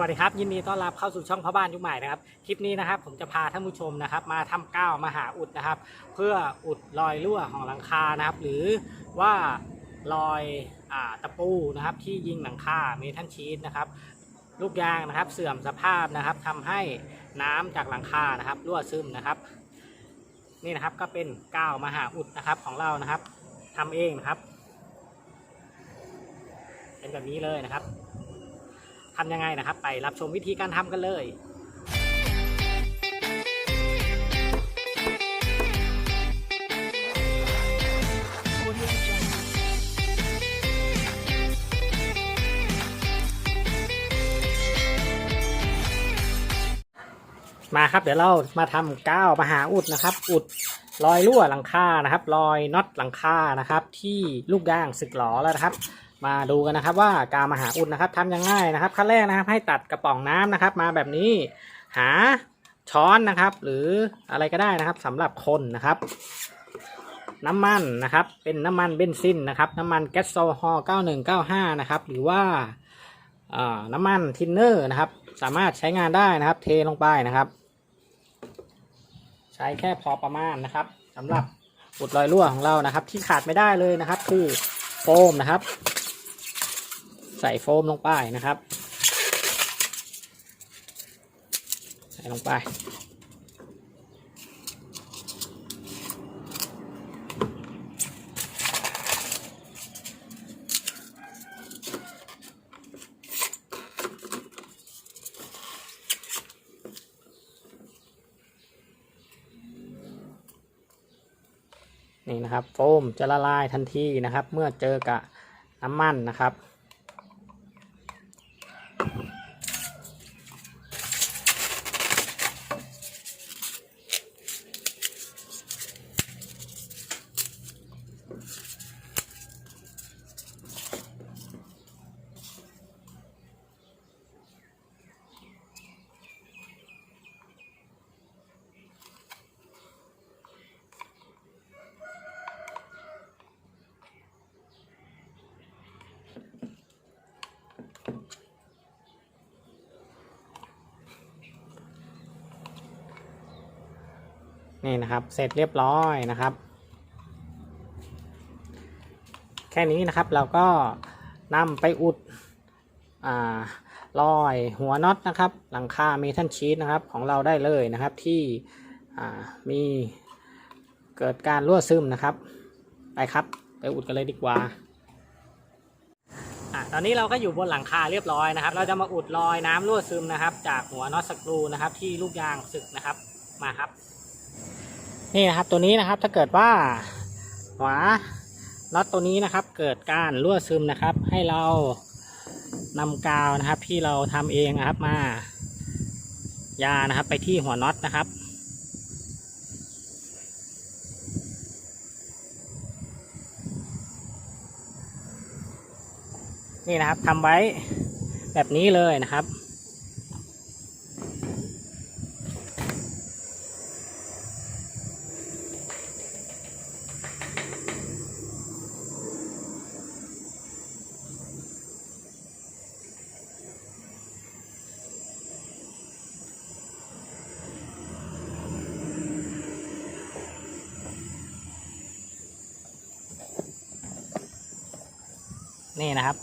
วัสดีครับยินดีต้อนรับเข้าสู่ช่องพ่อบ้านยุคใหม่นะครับคลิปนี้นะครับผมจะพาท่านผู้ชมนะครับ มาทำก้าวมาหาอุดนะครับ เพื่ออุดรอยรั่วของหลังคานะครับ หรือว่ารอยอตะปูนะครับ ที่ยิงหลังคาเมทัลชีตนะครับ ลูกยางนะครับเสื่อมสภาพนะครับทำให้น้ำจากหลังคานะครับรั่วซึมนะครับ นี่นะครับก็เป็นก้าวมาหาอุดนะครับของเรานะครับทำเองนะครับ เป็นแบบนี้เลยนะครับ ทำยังไงนะครับ ไปรับชมวิธีการทำกันเลยมาครับ เดี๋ยวเรามาทำก้าวมหาอุดนะครับ อุดรอยรั่วหลังคานะครับ รอยน็อตหลังคานะครับ ที่ลูกย่างสึกหลอแล้วนะครับ มาดูกันนะครับว่ากาวมหาอุดนะครับทำยังไงนะครับขั้นแรกนะครับ ให้ตัดกระป๋องน้ำนะครับ มาแบบนี้หาช้อนนะครับ หรืออะไรก็ได้นะครับสำหรับคนนะครับ น้ำมันนะครับ เป็นน้ำมันเบนซินนะครับ น้ำมันแก๊สโซฮอล์9195 นะครับ หรือว่าน้ำมันทินเนอร์นะครับ สามารถใช้งานได้นะครับ เทลงไปนะครับ ใช้แค่พอประมาณนะครับสำหรับอุดรอยรั่วของเรานะครับ ที่ขาดไม่ได้เลยนะครับ คือโฟมนะครับ ใส่โฟมลงไปนะครับ ใส่ลงไป นี่นะครับ โฟมจะละลายทันทีนะครับ เมื่อเจอกับน้ำมันนะครับ นี่นะครับ เสร็จเรียบร้อยนะครับ แค่นี้นะครับเราก็นำไปอุดอ่ารอยหัวน็อตนะครับ หลังคาเมทัลชีตนะครับของเราได้เลยนะครับที่มีเกิดการรั่วซึมนะครับ ไปครับ ไปอุดกันเลยดีกว่าอตอนนี้เราก็อยู่บนหลังคาเรียบร้อยนะครับ เราจะมาอุดรอยน้ำรั่วซึมนะครับ จากหัวน็อตสกรูนะครับ ที่ลูกยางสึกนะครับมาครับ นี่นะครับตัวนี้นะครับถ้าเกิดว่าหัวน็อตตัวนี้นะครับ เกิดการรั่วซึมนะครับ ให้เรานำกาวนะครับ ที่เราทำเองนะครับมายานะครับ ไปที่หัวน็อตนะครับนี่นะครับทำไว้แบบนี้เลยนะครับ นี่นะครับ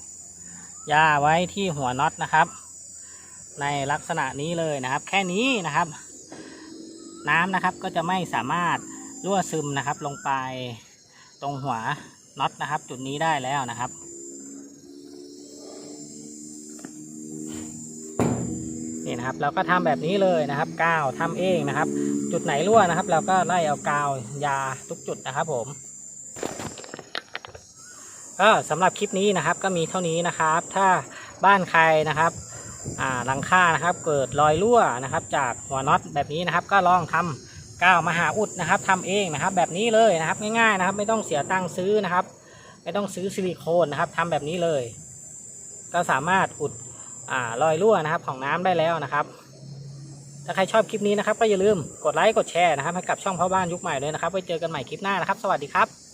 ย่าไว้ที่หัวน็อตนะครับ ในลักษณะนี้เลยนะครับ แค่นี้นะครับ น้ำนะครับก็จะไม่สามารถรั่วซึมนะครับ ลงไปตรงหัวน็อตนะครับ จุดนี้ได้แล้วนะครับนี่นะครับเราก็ทำแบบนี้เลยนะครับกาวทำเองนะครับ จุดไหนรั่วนะครับ เราก็ไล่เอากาวยาทุกจุดนะครับผม ก็สำหรับคลิปนี้นะครับก็มีเท่านี้นะครับ ถ้าบ้านใครนะครับหลังคานะครับเกิดรอยรั่วนะครับ จากหัวน็อตแบบนี้นะครับ ก็ลองทำก้าวมหาอุดนะครับทำเองนะครับ แบบนี้เลยนะครับง่ายๆนะครับ ไม่ต้องเสียตังค์ซื้อนะครับ ไม่ต้องซื้อซิลิโคนนะครับทำแบบนี้เลย ก็สามารถอุดรอยรั่วนะครับ ของน้ำได้แล้วนะครับถ้าใครชอบคลิปนี้นะครับก็อย่าลืมกดไลค์กดแชร์นะครับให้กับช่องพ่อบ้านยุคใหม่เลยนะครับไว้เจอกันใหม่คลิปหน้านะครับ สวัสดีครับ